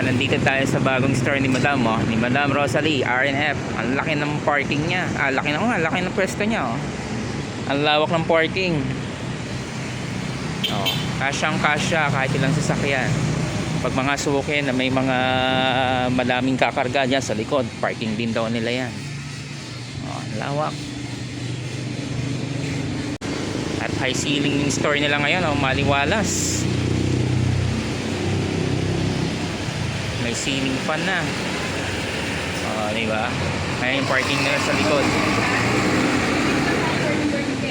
Ah, nandito tayo sa bagong store ni Madam, oh. Ni Madam Rosalie, RNF. Ang laki ng parking niya. Ah, laki na nga, laki ng pwesto niya, oh. Ang lawak ng parking. Oh, kasyang kasya kahit ilang sasakyan. Pag mga suki na may mga madaming kakarga dyan sa likod, parking din daw nila yan. Oh, lawak. At high ceiling yung store nila ngayon, oh, maliwalas. May ceiling fan na. Oh, di ba? Ayan yung parking nila sa likod.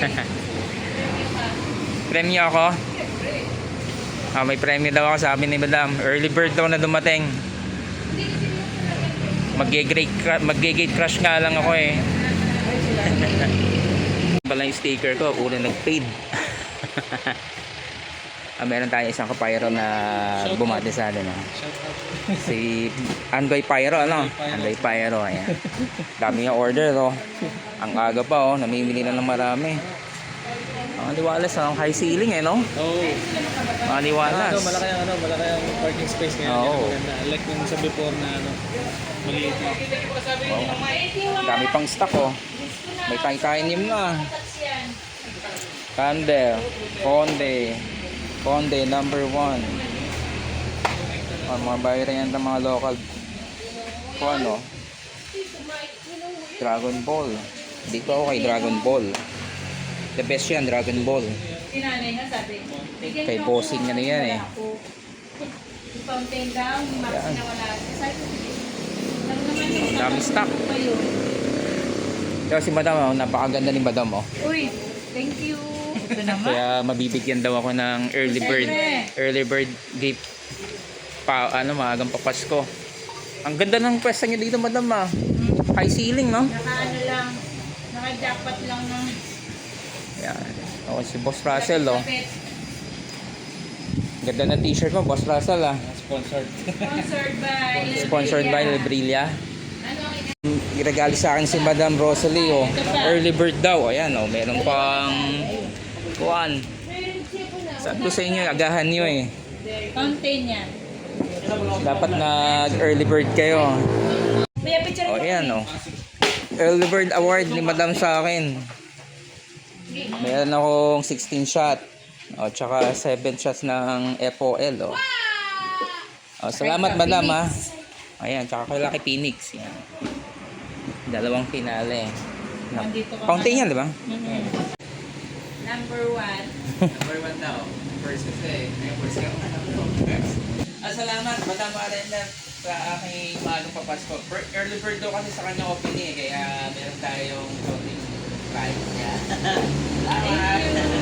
Premyo ako. Ah, may premyo daw ako sabi ni Madam. Early bird daw na dumating. Mag-gate mag-gate crush nga lang ako eh. Pala yung sticker ko, una nag-fade. ah, meron tayo isang kapayro na bumati sa atin. ah. Si Andoy Pyro, ano? Andoy Pyro, ayan. Dami yung order, oh. Ang aga pa, oh. Namimili na ng marami. Ang liwalas, ang high ceiling, eh, no? Oo. Ang liwalas. Ano, malaki ang ano, malaki ang parking space ngayon. Oo. Maganda. Like yung sa before na ano, maliit na. Wow. Dami pang stock, oh. May titanium na. Candle, Conde, Conde number one. Oh, mga bayra yan ng mga local. Kung ano? Dragon Ball. Hindi ko ako kay Dragon Ball. The best yan, Dragon Ball. Kay bossing na yan wala eh. Yan. yung Dami stock. Kaya si Madam, oh, napakaganda ni Madam, oh. Uy, thank you. Ito naman. Kaya mabibigyan daw ako ng early bird early bird gift pa ano maagang papasko. Ang ganda ng pwesto niyo dito, madam ah. High ceiling, no? Naka ano lang, naka-jackpot lang ng Yan. Ako si Boss Russell, oh. Ganda ng t-shirt mo, Boss Russell, ah. Sponsored. Sponsored by Sponsored by Librilla. Ano ang Iragali sa akin si Madam Rosalie, oh. Early bird daw. Ayan, oh. Meron pang kuan. Sabi ko sa inyo, agahan nyo eh. fountain yan. Dapat nag early bird kayo. Kuya, picture O mo yan o. Early Bird Award ni Madam sa akin. Meron akong 16 shot. O, tsaka 7 shots ng FOL o. O, salamat Madam ha. Ayan, tsaka kay Lucky Phoenix. Yan. Dalawang finale. Na- Nandito ka yan, di ba? Mhm. Number one. Number 1 daw. First kasi. Ngayon, first ka. Ah, salamat, Madam Arenda sa aking maagang papasko. Bir- Early bird daw kasi sa kanya opening eh, kaya meron tayong counting price. Yeah.